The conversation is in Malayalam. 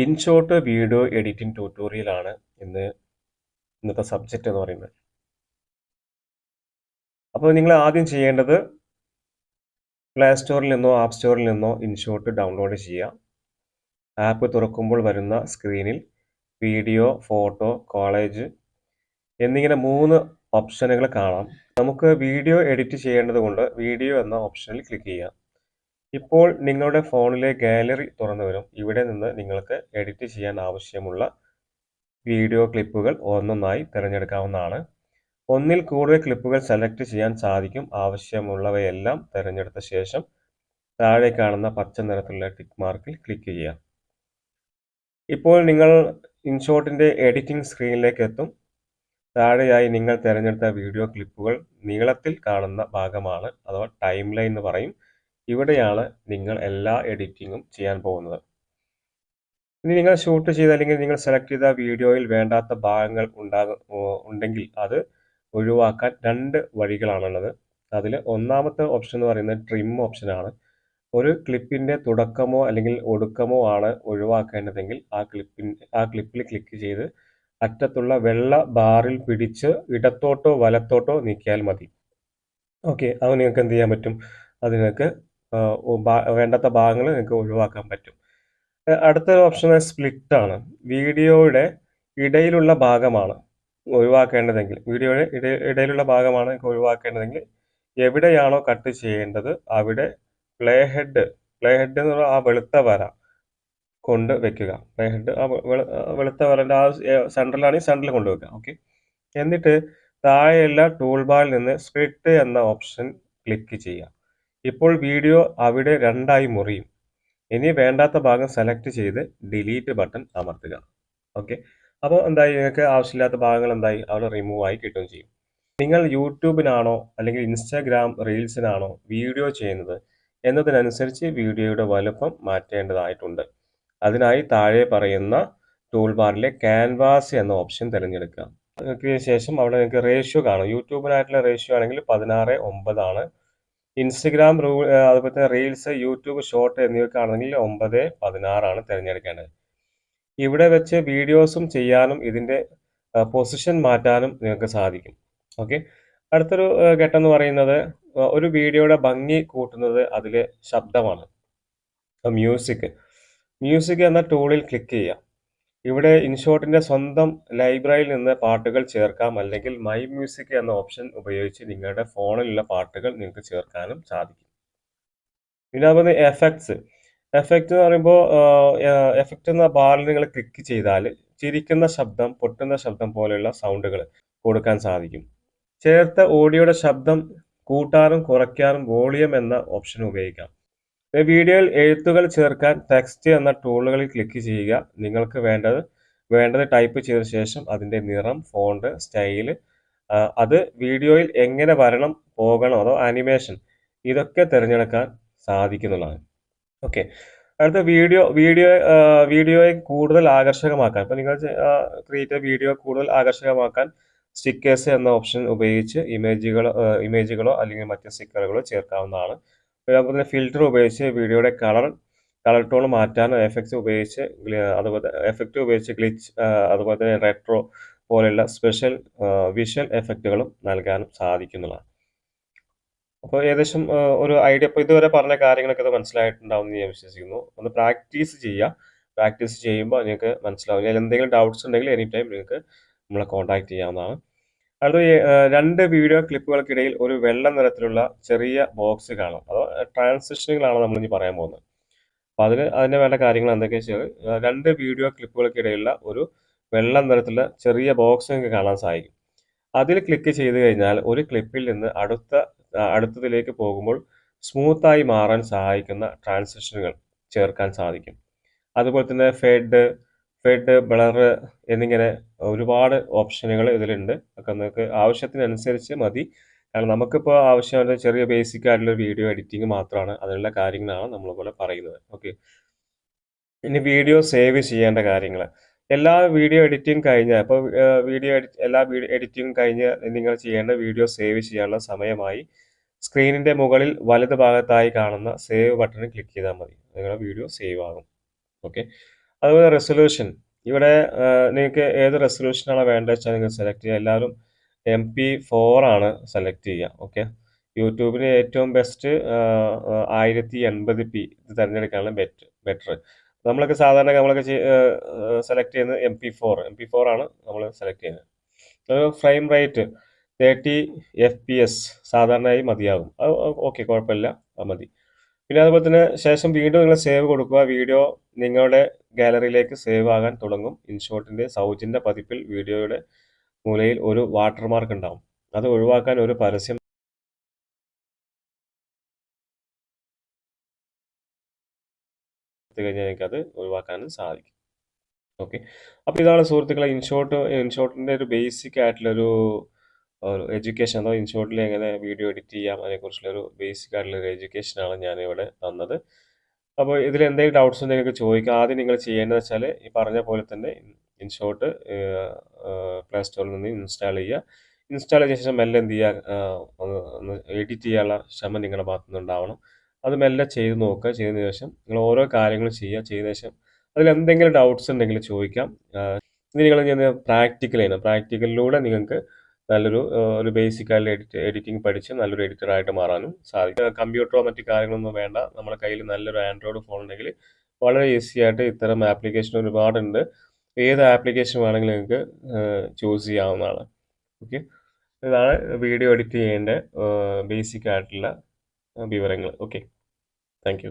ഇൻഷോട്ട് വീഡിയോ എഡിറ്റിംഗ് ട്യൂട്ടോറിയലാണ് ഇന്ന് ഇന്നത്തെ സബ്ജക്റ്റ് എന്ന് പറയുന്നത്. അപ്പോൾ നിങ്ങൾ ആദ്യം ചെയ്യേണ്ടത് പ്ലേ സ്റ്റോറിൽ നിന്നോ ആപ്പ് സ്റ്റോറിൽ നിന്നോ ഇൻഷോട്ട് ഡൗൺലോഡ് ചെയ്യുക. ആപ്പ് തുറക്കുമ്പോൾ വരുന്ന സ്ക്രീനിൽ വീഡിയോ ഫോട്ടോ കോളേജ് എന്നിങ്ങനെ മൂന്ന് ഓപ്ഷനുകൾ കാണാം. നമുക്ക് വീഡിയോ എഡിറ്റ് ചെയ്യേണ്ടതുകൊണ്ട് വീഡിയോ എന്ന ഓപ്ഷനിൽ ക്ലിക്ക് ചെയ്യുക. ഇപ്പോൾ നിങ്ങളുടെ ഫോണിലെ ഗാലറി തുറന്നു വരും. ഇവിടെ നിന്ന് നിങ്ങൾക്ക് എഡിറ്റ് ചെയ്യാൻ ആവശ്യമുള്ള വീഡിയോ ക്ലിപ്പുകൾ ഒന്നൊന്നായി തിരഞ്ഞെടുക്കാവുന്നതാണ്. ഒന്നിൽ കൂടുതൽ ക്ലിപ്പുകൾ സെലക്ട് ചെയ്യാൻ സാധിക്കും. ആവശ്യമുള്ളവയെല്ലാം തിരഞ്ഞെടുത്ത ശേഷം താഴെ കാണുന്ന പച്ച നിറത്തിലുള്ള ടിക്ക് മാർക്കിൽ ക്ലിക്ക് ചെയ്യാം ഇപ്പോൾ നിങ്ങൾ ഇൻഷോട്ടിന്റെ എഡിറ്റിംഗ് സ്ക്രീനിലേക്ക് എത്തും. താഴെയായി നിങ്ങൾ തിരഞ്ഞെടുത്ത വീഡിയോ ക്ലിപ്പുകൾ നീളത്തിൽ കാണുന്ന ഭാഗമാണ് അഥവാ ടൈം ലൈൻ എന്ന് പറയും. ഇവിടെയാണ് നിങ്ങൾ എല്ലാ എഡിറ്റിങ്ങും ചെയ്യാൻ പോകുന്നത്. ഇനി നിങ്ങൾ ഷൂട്ട് ചെയ്ത അല്ലെങ്കിൽ നിങ്ങൾ സെലക്ട് ചെയ്ത വീഡിയോയിൽ വേണ്ടാത്ത ഭാഗങ്ങൾ ഉണ്ടെങ്കിൽ അത് ഒഴിവാക്കാൻ രണ്ട് വഴികളാണുള്ളത്. അതിൽ ഒന്നാമത്തെ ഓപ്ഷൻ എന്ന് പറയുന്നത് ട്രിം ഓപ്ഷനാണ് ഒരു ക്ലിപ്പിന്റെ തുടക്കമോ അല്ലെങ്കിൽ ഒടുക്കമോ ആണ് ഒഴിവാക്കേണ്ടതെങ്കിൽ ആ ക്ലിപ്പിൻ ആ ക്ലിപ്പിൽ ക്ലിക്ക് ചെയ്ത് അറ്റത്തുള്ള വെള്ള ബാറിൽ പിടിച്ച് ഇടത്തോട്ടോ വലത്തോട്ടോ നീക്കിയാൽ മതി. ഓക്കെ അത് നിങ്ങൾക്ക് എന്ത് ചെയ്യാൻ പറ്റും? അത് നിങ്ങൾക്ക് വേണ്ടാത്ത ഭാഗങ്ങൾ നിങ്ങൾക്ക് ഒഴിവാക്കാൻ പറ്റും. അടുത്ത ഓപ്ഷൻ സ്പ്ലിറ്റ് ആണ് വീഡിയോയുടെ ഇടയിലുള്ള ഭാഗമാണ് ഒഴിവാക്കേണ്ടതെങ്കിൽ വീഡിയോയുടെ ഇട ഇടയിലുള്ള ഭാഗമാണ് നിങ്ങൾക്ക് ഒഴിവാക്കേണ്ടതെങ്കിൽ എവിടെയാണോ കട്ട് ചെയ്യേണ്ടത് അവിടെ പ്ലേ ഹെഡ് പ്ലേ ഹെഡ് എന്ന് പറഞ്ഞാൽ ആ വെളുത്ത വര കൊണ്ട് വെക്കുക. പ്ലേ ഹെഡ് ആ വെളുത്ത വരന്റെ ആ സെൻട്രലാണെങ്കിൽ സെൻട്രൽ കൊണ്ടുവെക്കുക ഓക്കെ എന്നിട്ട് താഴെയുള്ള ടൂൾ ബാറിൽ നിന്ന് സ്പ്ലിറ്റ് എന്ന ഓപ്ഷൻ ക്ലിക്ക് ചെയ്യുക. ഇപ്പോൾ വീഡിയോ അവിടെ രണ്ടായി മുറിയും. ഇനി വേണ്ടാത്ത ഭാഗം സെലക്ട് ചെയ്ത് ഡിലീറ്റ് ബട്ടൺ അമർത്തുക. ഓക്കെ അപ്പോൾ എന്തായി? നിങ്ങൾക്ക് ആവശ്യമില്ലാത്ത ഭാഗങ്ങൾ എന്തായി? അവിടെ റിമൂവ് ആയി കിട്ടുകയും ചെയ്യും. നിങ്ങൾ യൂട്യൂബിനാണോ അല്ലെങ്കിൽ ഇൻസ്റ്റാഗ്രാം റീൽസിനാണോ വീഡിയോ ചെയ്യുന്നത് എന്നതിനനുസരിച്ച് വീഡിയോയുടെ വലുപ്പം മാറ്റേണ്ടതായിട്ടുണ്ട്. അതിനായി താഴെ പറയുന്ന ടൂൾ ബാറിലെ ക്യാൻവാസ് എന്ന ഓപ്ഷൻ തിരഞ്ഞെടുക്കുക. ശേഷം അവിടെ നിങ്ങൾക്ക് റേഷ്യോ കാണും. യൂട്യൂബിനായിട്ടുള്ള റേഷ്യോ ആണെങ്കിൽ പതിനാറ് ഒമ്പതാണ്. ഇൻസ്റ്റഗ്രാം റൂ അതുപോലെ തന്നെ റീൽസ് യൂട്യൂബ് ഷോർട്ട് എന്നിവയ്ക്കാണെങ്കിൽ ഒമ്പത് പതിനാറാണ് തിരഞ്ഞെടുക്കേണ്ടത്. ഇവിടെ വെച്ച് വീഡിയോസും ചെയ്യാനും ഇതിന്റെ പൊസിഷൻ മാറ്റാനും നിങ്ങൾക്ക് സാധിക്കും. ഓക്കെ? അടുത്തൊരു ഘട്ടം എന്ന് പറയുന്നത് ഒരു വീഡിയോയുടെ ഭംഗി കൂട്ടുന്നത് അതിലെ ശബ്ദമാണ്. മ്യൂസിക്. മ്യൂസിക് എന്ന ടൂളിൽ ക്ലിക്ക് ചെയ്യുക. ഇവിടെ ഇൻഷോട്ടിന്റെ സ്വന്തം ലൈബ്രറിയിൽ നിന്ന് പാട്ടുകൾ ചേർക്കാം അല്ലെങ്കിൽ മൈ മ്യൂസിക് എന്ന ഓപ്ഷൻ ഉപയോഗിച്ച് നിങ്ങളുടെ ഫോണിലുള്ള പാട്ടുകൾ നിങ്ങൾക്ക് ചേർക്കാനും സാധിക്കും. പിന്നെ എഫക്ട്സ് എഫക്റ്റ് എന്ന് പറയുമ്പോൾ എഫക്റ്റ് എന്ന ബാറിൽ നിങ്ങൾ ക്ലിക്ക് ചെയ്താൽ ചിരിക്കുന്ന ശബ്ദം പൊട്ടുന്ന ശബ്ദം പോലെയുള്ള സൗണ്ടുകൾ കൊടുക്കാൻ സാധിക്കും. ചേർത്ത ഓഡിയോയുടെ ശബ്ദം കൂട്ടാനും കുറയ്ക്കാനും വോളിയം എന്ന ഓപ്ഷൻ ഉപയോഗിക്കാം. വീഡിയോയിൽ എഴുത്തുകൾ ചേർക്കാൻ ടെക്സ്റ്റ് എന്ന ടൂളുകളിൽ ക്ലിക്ക് ചെയ്യുക. നിങ്ങൾക്ക് വേണ്ടത് വേണ്ടത് ടൈപ്പ് ചെയ്ത ശേഷം അതിന്റെ നിറം ഫോണ്ട് സ്റ്റൈൽ അത് വീഡിയോയിൽ എങ്ങനെ വരണം പോകണം അതോ ആനിമേഷൻ ഇതൊക്കെ തിരഞ്ഞെടുക്കാൻ സാധിക്കുന്നതാണ്. ഓക്കെ അടുത്ത വീഡിയോ വീഡിയോ വീഡിയോയെ കൂടുതൽ ആകർഷകമാക്കാൻ ഇപ്പം നിങ്ങൾ ക്രിയേറ്റ് വീഡിയോ കൂടുതൽ ആകർഷകമാക്കാൻ സ്റ്റിക്കേഴ്സ് എന്ന ഓപ്ഷൻ ഉപയോഗിച്ച് ഇമേജുകളോ ഇമേജുകളോ അല്ലെങ്കിൽ മറ്റ് സ്റ്റിക്കറുകളോ ചേർക്കാവുന്നതാണ്. അതുപോലെ ഫിൽറ്റർ ഉപയോഗിച്ച് വീഡിയോയുടെ കളർ കളർ ടോൺ മാറ്റാൻ എഫക്ട്സ് ഉപയോഗിച്ച് അതുപോലെ എഫക്റ്റ് ഉപയോഗിച്ച് ഗ്ലിച്ച് അതുപോലെ തന്നെ റെട്രോ പോലെയുള്ള സ്പെഷ്യൽ വിഷ്വൽ എഫക്റ്റുകളും നൽകാനും സാധിക്കുന്നതാണ്. അപ്പോൾ ഏകദേശം ഒരു ഐഡിയ ഇപ്പോൾ ഇതുവരെ പറഞ്ഞ കാര്യങ്ങളൊക്കെ മനസ്സിലായിട്ടുണ്ടാവും എന്ന് ഞാൻ വിശ്വസിക്കുന്നു. ഒന്ന് പ്രാക്ടീസ് ചെയ്യുക. പ്രാക്ടീസ് ചെയ്യുമ്പോൾ നിങ്ങൾക്ക് മനസ്സിലാവും. എന്തെങ്കിലും ഡൗട്ട്സ് ഉണ്ടെങ്കിൽ എനി ടൈം നിങ്ങൾക്ക് നമ്മളെ കോൺടാക്ട് ചെയ്യാവുന്നതാണ്. അടുത്ത രണ്ട് വീഡിയോ ക്ലിപ്പുകൾക്കിടയിൽ ഒരു വെള്ള നിറത്തിലുള്ള ചെറിയ ബോക്സ് കാണാം. അതോ ട്രാൻസിഷനുകളാണ് നമ്മൾ ഇനി പറയാൻ പോകുന്നത്. അപ്പോൾ അതിന് അതിന് വേണ്ട കാര്യങ്ങൾ എന്തൊക്കെയാ വെച്ചാൽ രണ്ട് വീഡിയോ ക്ലിപ്പുകൾക്കിടയിലുള്ള ഒരു വെള്ള നിറത്തിലുള്ള ചെറിയ ബോക്സ് നിങ്ങൾക്ക് കാണാൻ സാധിക്കും. അതിൽ ക്ലിക്ക് ചെയ്ത് കഴിഞ്ഞാൽ ഒരു ക്ലിപ്പിൽ നിന്ന് അടുത്ത അടുത്തതിലേക്ക് പോകുമ്പോൾ സ്മൂത്തായി മാറാൻ സഹായിക്കുന്ന ട്രാൻസിഷനുകൾ ചേർക്കാൻ സാധിക്കും. അതുപോലെ തന്നെ ഫെഡ് ഫെഡ് ബ്ലർ എന്നിങ്ങനെ ഒരുപാട് ഓപ്ഷനുകൾ ഇതിലുണ്ട്. ഒക്കെ നിങ്ങൾക്ക് ആവശ്യത്തിനനുസരിച്ച് മതി. കാരണം നമുക്കിപ്പോൾ ആവശ്യമായ ചെറിയ ബേസിക് ആയിട്ടുള്ള വീഡിയോ എഡിറ്റിംഗ് മാത്രമാണ് അതിനുള്ള കാര്യങ്ങളാണ് നമ്മളിവിടെ പറയുന്നത്. ഓക്കെ ഇനി വീഡിയോ സേവ് ചെയ്യേണ്ട കാര്യങ്ങൾ. എല്ലാ വീഡിയോ എഡിറ്റിംഗ് കഴിഞ്ഞ ഇപ്പോൾ വീഡിയോ എഡിറ്റ് എല്ലാ വീഡിയോ എഡിറ്റിംഗ് കഴിഞ്ഞ് നിങ്ങൾ ചെയ്യേണ്ട വീഡിയോ സേവ് ചെയ്യാനുള്ള സമയമായി സ്ക്രീനിന്റെ മുകളിൽ വലത് ഭാഗത്തായി കാണുന്ന സേവ് ബട്ടണിൽ ക്ലിക്ക് ചെയ്താൽ മതി. നിങ്ങളുടെ വീഡിയോ സേവ് ആകും. ഓക്കെ അതുപോലെ റെസൊല്യൂഷൻ ഇവിടെ നിങ്ങൾക്ക് ഏത് റെസൊല്യൂഷനാണ് വേണ്ടത് വെച്ചാൽ നിങ്ങൾ സെലക്ട് ചെയ്യുക. എല്ലാവരും എം പി ഫോർ ആണ് സെലക്ട് ചെയ്യുക. ഓക്കെ യൂട്യൂബിന് ഏറ്റവും ബെസ്റ്റ് ആയിരത്തി എൺപത് പി ഇത് തിരഞ്ഞെടുക്കാനാണ് ബെറ്റ് ബെറ്റർ നമ്മളൊക്കെ സാധാരണ നമ്മളൊക്കെ സെലക്ട് ചെയ്യുന്നത് M P four M P four ആണ് നമ്മൾ സെലക്ട് ചെയ്യുന്നത്. Frame rate thirty F P S സാധാരണയായി മതിയാകും. അത് ഓക്കെ കുഴപ്പമില്ല മതി. പിന്നെ അതുപോലെ തന്നെ ശേഷം വീണ്ടും നിങ്ങൾ സേവ് കൊടുക്കുക. വീഡിയോ നിങ്ങളുടെ ഗാലറിയിലേക്ക് സേവ് ആകാൻ തുടങ്ങും. ഇൻഷോട്ടിന്റെ സൗജന്യ പതിപ്പിൽ വീഡിയോയുടെ മൂലയിൽ ഒരു വാട്ടർമാർക്ക് ഉണ്ടാവും. അത് ഒഴിവാക്കാൻ ഒരു പരസ്യം കഴിഞ്ഞാൽ എനിക്കത് ഒഴിവാക്കാനും സാധിക്കും. ഓക്കെ. അപ്പോൾ ഇതാണ് സുഹൃത്തുക്കളെ ഇൻഷോട്ട് ഇൻഷോട്ടിന്റെ ഒരു ബേസിക് ആയിട്ടുള്ളൊരു എഡ്യൂക്കേഷൻ അതോ ഇൻഷോട്ടിൽ എങ്ങനെ വീഡിയോ എഡിറ്റ് ചെയ്യാം അതിനെക്കുറിച്ചുള്ള ഒരു ബേസിക് ആയിട്ടുള്ള ഒരു എഡ്യൂക്കേഷനാണ് ഞാനിവിടെ തന്നത്. അപ്പോൾ ഇതിൽ എന്തെങ്കിലും ഡൗട്ട്സ് ഉണ്ടെങ്കിൽ ചോദിക്കാം. ആദ്യം നിങ്ങൾ ചെയ്യേണ്ടത് വെച്ചാൽ ഈ പറഞ്ഞ പോലെ തന്നെ ഇൻഷോട്ട് പ്ലേ സ്റ്റോറിൽ നിന്ന് ഇൻസ്റ്റാൾ ചെയ്യുക. ഇൻസ്റ്റാൾ ചെയ്ത ശേഷം മെല്ലെ എന്ത് ചെയ്യുക? ഒന്ന് എഡിറ്റ് ചെയ്യാനുള്ള ശ്രമം നിങ്ങളുടെ ഭാഗത്തു നിന്നുണ്ടാവണം അത് മെല്ലെ ചെയ്ത് നോക്കുക. ചെയ്തതിന് ശേഷം നിങ്ങൾ ഓരോ കാര്യങ്ങളും ചെയ്യുക. ചെയ്ത ശേഷം അതിൽ എന്തെങ്കിലും ഡൗട്ട്സ് ഉണ്ടെങ്കിൽ ചോദിക്കാം. ഇത് നിങ്ങൾ ചെയ്യുന്ന പ്രാക്ടിക്കൽ ചെയ്യണം. പ്രാക്ടിക്കലിലൂടെ നിങ്ങൾക്ക് നല്ലൊരു ഒരു ബേസിക് എഡിറ്റ് എഡിറ്റിംഗ് പഠിച്ച് നല്ലൊരു എഡിറ്ററായിട്ട് മാറാനും സാധിക്കും. കമ്പ്യൂട്ടറോ മറ്റു കാര്യങ്ങളൊന്നും വേണ്ട. നമ്മുടെ കയ്യിൽ നല്ലൊരു ആൻഡ്രോയിഡ് ഫോൺ ഉണ്ടെങ്കിൽ വളരെ ഈസി ആയിട്ട് ഇത്തരം ആപ്ലിക്കേഷൻ ഒരുപാടുണ്ട്. ഏത് ആപ്ലിക്കേഷൻ വേണമെങ്കിലും നിങ്ങൾക്ക് ചൂസ് ചെയ്യാവുന്നതാണ്. ഓക്കെ ഇതാണ് വീഡിയോ എഡിറ്റ് ചെയ്യേണ്ട ബേസിക് ആയിട്ടുള്ള വിവരങ്ങൾ. Okay thank